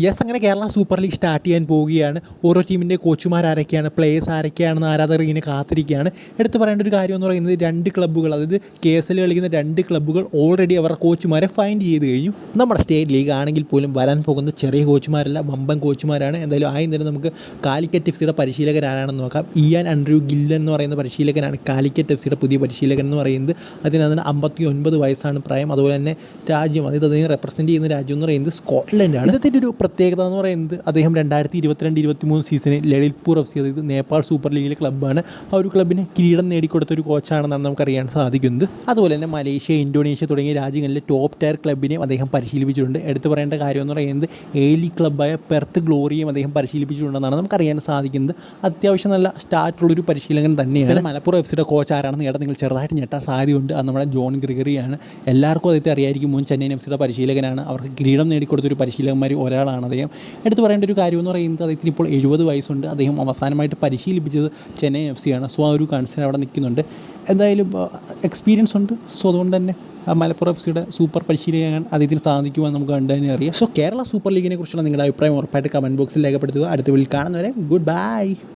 Yes അങ്ങനെ Kerala super league start ചെയ്യാൻ പോവുകയാണ്. ഓരോ ടീമിന്റെ കോച്ചുമാർ ആരൊക്കെയാണ് പ്ലേയേഴ്സ് ആരൊക്കെയാണെന്ന് ആരാധകർ ഇങ്ങനെ കാത്തിരിക്കുകയാണ്. എടുത്തു പറയേണ്ട ഒരു കാര്യം എന്ന് പറയുന്നത് രണ്ട് ക്ലബ്ബുകൾ അതായത് കെ എസ് എൽ കളിക്കുന്ന രണ്ട് ക്ലബ്ബുകൾ ഓൾറെഡി അവരുടെ കോച്ചുമാരെ ഫൈൻഡ് ചെയ്ത് കഴിഞ്ഞു. നമ്മുടെ സ്റ്റേറ്റ് ലീഗ് ആണെങ്കിൽ പോലും വരാൻ പോകുന്ന ചെറിയ കോച്ചുമാരല്ല വമ്പൻ കോച്ചുമാരാണ് എന്തായാലും ആയി തന്നെ നമുക്ക് കാലിക്കറ്റ് എഫ് സിയുടെ പരിശീലകൻ ആരാണെന്ന് നോക്കാം. ഇയാൻ അൻഡ്രൂ ഗില്ലൻ എന്ന് പറയുന്ന പരിശീലകനാണ് കാലിക്കറ്റ് എഫ് സിയുടെ പുതിയ പരിശീലകൻ എന്ന് പറയുന്നത്. അതിനകത്ത് അമ്പത്തി ഒൻപത് വയസ്സാണ് പ്രായം. അതുപോലെ തന്നെ രാജ്യം അതായത് അദ്ദേഹം റെപ്രസെന്റ് ചെയ്യുന്ന രാജ്യം എന്ന് പറയുന്നത് സ്കോട്ട്ലൻഡാണ് ഇതിന്റെ ഒരു പ്രത്യേകത എന്ന് പറയുന്നത് അദ്ദേഹം രണ്ടായിരത്തി ഇരുപത്തിരണ്ട് ഇരുപത്തി മൂന്ന് സീസണിൽ ലളിത്പൂർ എഫ് സി അതായത് നേപ്പാൾ സൂപ്പർ ലീഗിലെ ക്ലബ്ബാണ് ആ ഒരു ക്ലബിന് കിരീടം നേടിക്കൊടുത്ത ഒരു കോച്ചാണെന്നാണ് നമുക്കറിയാൻ സാധിക്കുന്നത്. അതുപോലെ തന്നെ മലേഷ്യ ഇന്തോനേഷ്യ തുടങ്ങിയ രാജ്യങ്ങളിലെ ടോപ്പ് ടയർ ക്ലബിനെയും അദ്ദേഹം പരിശീലിപ്പിച്ചിട്ടുണ്ട്. എടുത്തു പറയേണ്ട കാര്യം എന്ന് പറയുന്നത് എ ക്ലബ്ബായ പെർത്ത് ഗ്ലോറിയും അദ്ദേഹം പരിശീലിപ്പിച്ചിട്ടുണ്ടെന്നാണ് നമുക്കറിയാൻ സാധിക്കുന്നത്. അത്യാവശ്യം നല്ല സ്റ്റാർട്ടുള്ളൊരു പരിശീലകൻ തന്നെയാണ്. മലപ്പുറം എഫ് സിയുടെ കോച്ച് ആരാണെന്ന് കേട്ടാൽ നിങ്ങൾ ചെറുതായിട്ട് ഞെട്ടാൻ സാധ്യതയുണ്ട്. അത് നമ്മുടെ ജോൺ ഗ്രിഗറിയാണ്. എല്ലാവർക്കും അദ്ദേഹത്തെ അറിയായിരിക്കും. മുൻ ചെന്നൈയിൻ എഫ് സിയുടെ പരിശീലകനാണ്. അവർക്ക് കിരീടം നേടിക്കൊടുത്തൊരു പരിശീലകന്മാർ ഒരാളാണ്. അദ്ദേഹം. എടുത്തു പറയേണ്ട ഒരു കാര്യം എന്ന് പറയുന്നത് അദ്ദേഹത്തിന് ഇപ്പോൾ എഴുപത് വയസ്സുണ്ട്. അദ്ദേഹം അവസാനമായിട്ട് പരിശീലിപ്പിച്ചത് ചെന്നൈ എഫ് ആണ്. സോ ആ ഒരു കൺസേൺ അവിടെ നിൽക്കുന്നുണ്ട്. എന്തായാലും എക്സ്പീരിയൻസ് ഉണ്ട്. സോ അതുകൊണ്ട് തന്നെ മലപ്പുറം എഫ് സിയുടെ സൂപ്പർ പരിശീലകൻ അദ്ദേഹത്തിന് സാധിക്കുമെന്ന് നമുക്ക് കണ്ടു തന്നെ അറിയാം. സോ കേരള സൂപ്പർ ലീഗിനെ കുറിച്ചുള്ള നിങ്ങളുടെ അഭിപ്രായം ഉറപ്പായിട്ട് കമന്റ് ബോക്സിൽ രേഖപ്പെടുത്തുക. അടുത്ത വീട്ടിൽ കാണുന്നവരെ ഗുഡ് ബൈ